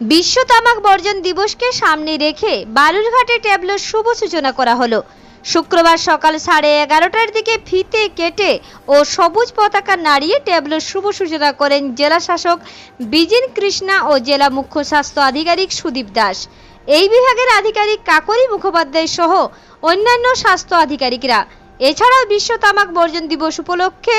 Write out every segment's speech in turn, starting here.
বিশ্ব তামাক বর্জন দিবসকে সামনে রেখে বালুরঘাটে ট্যাবলোর শুভ সূচনা করা হলো। শুক্রবার সকাল সাড়ে এগারোটার দিকে ফিতে কেটে ও সবুজ পতাকা নাড়িয়ে ট্যাবলোর শুভ সূচনা করেন জেলা শাসক বিজিন কৃষ্ণা ও জেলা মুখ্য স্বাস্থ্য আধিকারিক সুদীপ দাস। এই বিভাগের আধিকারিক কাকরি মুখোপাধ্যায় সহ অন্যান্য স্বাস্থ্য আধিকারিকরা। এছাড়াও বিশ্ব তামাক বর্জন দিবস উপলক্ষে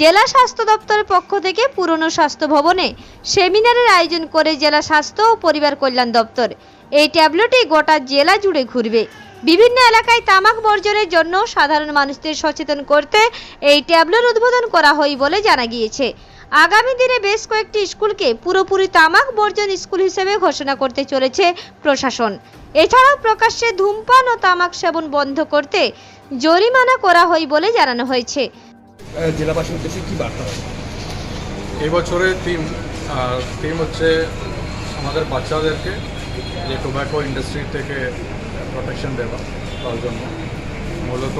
জেলা স্বাস্থ্য দপ্তরের পক্ষ থেকে পুরনো স্বাস্থ্য ভবনে সেমিনারের আয়োজন করে জেলা স্বাস্থ্য ও পরিবার কল্যাণ দপ্তর। এই ট্যাবলেটই গোটা জেলা জুড়ে ঘুরবে। বিভিন্ন এলাকায় তামাক বর্জনের জন্য সাধারণ মানুষদের সচেতন করতে এই ট্যাবলেট উদ্বোধন করা হয় বলে জানা গিয়েছে। আগামী দিনে বেশ কয়েকটি স্কুলকে পুরোপুরি তামাক বর্জন স্কুল হিসেবে ঘোষণা করতে চলেছে প্রশাসন। এছাড়াও প্রকাশ্যে ধূমপান ও তামাক সেবন বন্ধ করতে জরিমানা করা হয় বলে জানানো হয়েছে। জেলাবাসীর উদ্দেশ্যে কি বার্তা থিম থিম হচ্ছে আমাদের বাচ্চাদেরকে যে টোব্যাকো ইন্ডাস্ট্রি থেকে প্রোটেকশন দেওয়া তার জন্য। মূলত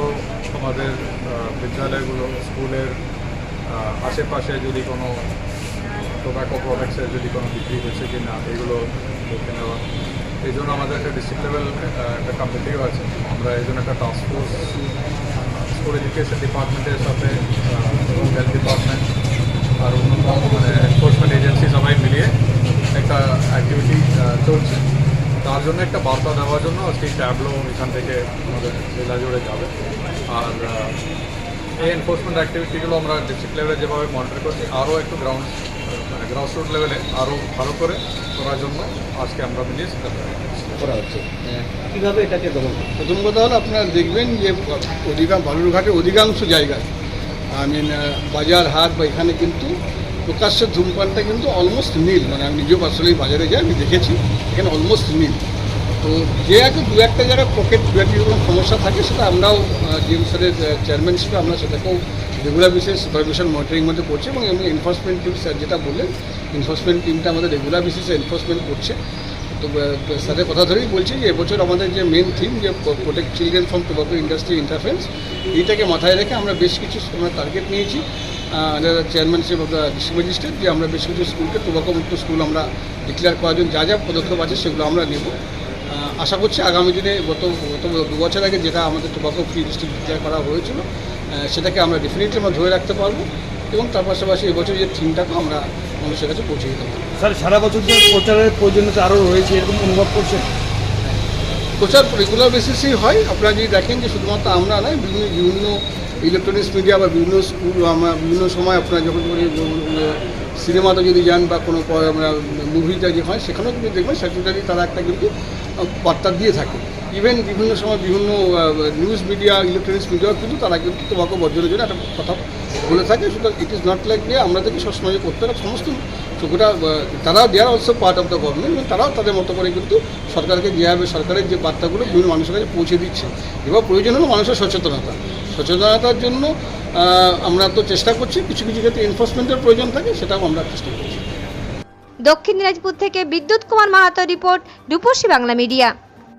আমাদের বিদ্যালয়গুলো স্কুলের আশেপাশে যদি কোনো টোব্যাকো প্রোডাক্টসের যদি কোনো বিক্রি হচ্ছে কি না এগুলো দেখে নেওয়া। এই জন্য আমাদের একটা ডিস্ট্রিক্ট লেভেল একটা কমিটিও আছে। আমরা এই জন্য একটা টাস্ক ফোর্স স্কুল এডুকেশন ডিপার্টমেন্টের সাথে হেলথ ডিপার্টমেন্ট আর অন্য মানে এনফোর্সমেন্ট এজেন্সি সবাই মিলিয়ে একটা অ্যাক্টিভিটি চলছে। তার জন্য একটা বার্তা দেওয়ার জন্য আজকে ট্যাবলো এখান থেকে আমাদের জেলা জুড়ে যাবে। আর এই এনফোর্সমেন্ট অ্যাক্টিভিটিগুলো আমরা ডিস্ট্রিক্ট লেভেলে যেভাবে মনিটর করছি আরও একটু গ্রাউন্ড মানে লেভেলে আরও ভালো করে করার জন্য আজকে আমরা মিলিয়ে সেটা করা হচ্ছে। কীভাবে এটাকে দমন প্রথম কথা হলো আপনারা দেখবেন যে অধিকাংশ বালুরঘাটের অধিকাংশ জায়গায় আই মিন বাজার হাট বা এখানে কিন্তু প্রকাশ্য ধূমপানটা কিন্তু অলমোস্ট নীল মানে আমি নিজেও পার্সোনালি বাজারে যাই আমি দেখেছি এখানে অলমোস্ট নীল। তো যে একটা দু একটা যারা পকেট দু একটা সমস্যা থাকে সেটা আমরাও জিএম চেয়ারম্যান হিসেবে আমরা সেটাকেও রেগুলার বেসিস সুপারভিশন মনিটরিং মধ্যে করছি এবং এমনি এনফোর্সমেন্ট টিম স্যার যেটা বললেন এনফোর্সমেন্ট টিমটা আমাদের রেগুলার বেসিসে এনফোর্সমেন্ট করছে। তো স্যারের কথা ধরেই বলছি যে এবছর আমাদের যে মেন থিম যে protect children from tobacco industry interference এইটাকে মাথায় রেখে আমরা বেশ কিছু আমরা টার্গেট নিয়েছি। Chairmanship of the district magistrate যে আমরা বেশ কিছু স্কুলকে টোবাকো মুক্ত স্কুল আমরা ডিক্লেয়ার করার জন্য যা যা পদক্ষেপ আছে সেগুলো আমরা নেব। আশা করছি আগামী দিনে গত গত দু বছর আগে যেটা আমাদের টোবাকো ফ্রি ডিস্ট্রিক্ট ডিক্লেয়ার করা হয়েছিল সেটাকে আমরা ডেফিনেটলি আমরা ধরে রাখতে পারব এবং তার পাশাপাশি এবছর যে থিমটাকেও আমরা মানুষের কাছে পৌঁছে দিতে পারব। স্যার সারা বছর যে প্রচারের প্রয়োজনীয়তা আরও রয়েছে এরকম অনুভব করছেন? প্রচার রেগুলার বেসিসেই হয়। আপনারা যদি দেখেন যে শুধুমাত্র আমরা নয় বিভিন্ন বিভিন্ন ইলেকট্রনিক্স মিডিয়া বা বিভিন্ন স্কুল আমরা বিভিন্ন সময় আপনারা যখন সিনেমাতে যদি যান বা কোনো মুভিটা যে হয়, সেখানেও কিন্তু দেখবেন সেক্রেটারি তারা একটা কিন্তু বার্তা দিয়ে থাকে। ইভেন বিভিন্ন সময় বিভিন্ন নিউজ মিডিয়া ইলেকট্রনিক্স মিডিয়াও কিন্তু তারা কিন্তু তোমাকে বর্জনের জন্য একটা কথা বলে থাকে। সুতরাং ইট ইজ নট লাইক যে আমাদেরকে সবসময় করতে হবে সমস্ত গোটা তারা they are also part of the government এবং তারাও তাদের মতো করে কিন্তু সরকারকে যেভাবে সরকারের যে বার্তাগুলো বিভিন্ন মানুষের কাছে পৌঁছে দিচ্ছে। এবার প্রয়োজন হলো মানুষের সচেতনতা। সচেতনতার জন্য আমরা তো চেষ্টা করছি, কিছু কিছু ক্ষেত্রে এনফোর্সমেন্টের প্রয়োজন থাকে, সেটাও আমরা চেষ্টা করছি। দক্ষিণ দিনাজপুর থেকে বিদ্যুৎ কুমার মাহাতো রিপোর্ট, রূপসী বাংলা মিডিয়া।